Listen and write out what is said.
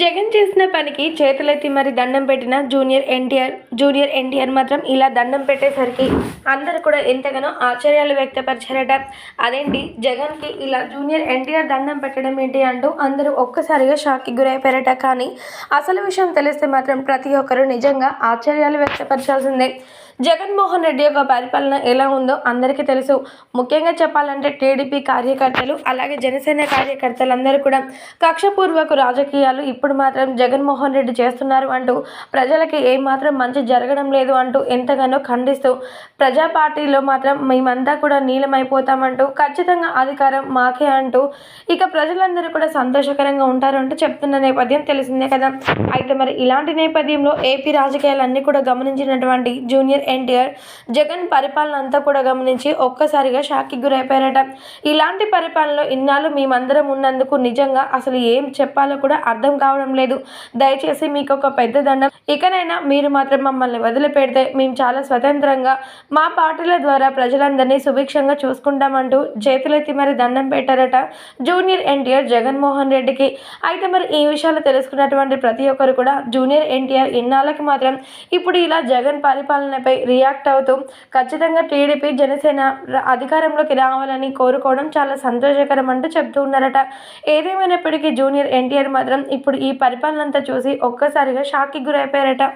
జగన్ చేసిన పనికి చేతులెత్తి మరి దండం పెట్టిన జూనియర్ ఎన్టీఆర్ జూనియర్ ఎన్టీఆర్ మాత్రం ఇలా దండం పెట్టేసరికి అందరూ కూడా ఎంతగానో ఆశ్చర్యాలు వ్యక్తపరిచారట. అదేంటి? జగన్కి ఇలా జూనియర్ ఎన్టీఆర్ దండం పెట్టడం ఏంటి అంటూ అందరూ ఒక్కసారిగా షాక్కి గురైపోయారట. కానీ అసలు విషయం తెలిస్తే మాత్రం ప్రతి ఒక్కరూ నిజంగా ఆశ్చర్యాలు వ్యక్తపరచాల్సిందే. జగన్మోహన్ రెడ్డి యొక్క పరిపాలన ఎలా ఉందో అందరికీ తెలుసు. ముఖ్యంగా చెప్పాలంటే టీడీపీ కార్యకర్తలు అలాగే జనసేన కార్యకర్తలందరూ కూడా కక్షపూర్వక రాజకీయాలు ఇప్పుడు మాత్రం జగన్మోహన్ రెడ్డి చేస్తున్నారు అంటూ ప్రజలకి ఏమాత్రం మంచి జరగడం లేదు అంటూ ఎంతగానో ఖండిస్తూ ప్రజా పార్టీలో మాత్రం మేమంతా కూడా నీలమైపోతామంటూ ఖచ్చితంగా అధికారం మాకే అంటూ ఇక ప్రజలందరూ కూడా సంతోషకరంగా ఉంటారు అంటూ చెప్తున్న నేపథ్యం తెలిసిందే కదా. అయితే మరి ఇలాంటి నేపథ్యంలో ఏపీ రాజకీయాలన్నీ కూడా గమనించినటువంటి జూనియర్ ఎన్టీఆర్ జగన్ పరిపాలన అంతా కూడా గమనించి ఒక్కసారిగా షాక్కి గురైపోయారట. ఇలాంటి పరిపాలనలో ఇన్నాళ్ళు మేమందరం ఉన్నందుకు నిజంగా అసలు ఏం చెప్పాలో కూడా అర్థం కావడం లేదు. దయచేసి మీకు ఒక పెద్ద దండం. ఇకనైనా మీరు మాత్రం మమ్మల్ని వదిలిపెడితే మేము చాలా స్వతంత్రంగా మా పార్టీల ద్వారా ప్రజలందరినీ సుభిక్షంగా చూసుకుంటామంటూ చేతులెత్తి మరి దండం పెట్టారట జూనియర్ ఎన్టీఆర్ జగన్మోహన్ రెడ్డికి. అయితే మరి ఈ విషయాలు తెలుసుకున్నటువంటి ప్రతి ఒక్కరు కూడా జూనియర్ ఎన్టీఆర్ ఇన్నాళ్ళకి మాత్రం ఇప్పుడు ఇలా జగన్ పరిపాలనపై రియాక్ట్ అవుతూ. ఖచ్చితంగా టీడీపీ జనసేన అధికారంలోకి రావాలని కోరుకోవడం చాలా సంతోషకరం అంటూ చెప్తూ ఉన్నారట. ఏదేమైనప్పటికీ జూనియర్ ఎన్టీఆర్ మాత్రం ఇప్పుడు ఈ పరిపాలనంతా చూసి ఒక్కసారిగా షాక్కి గురైపోయారట.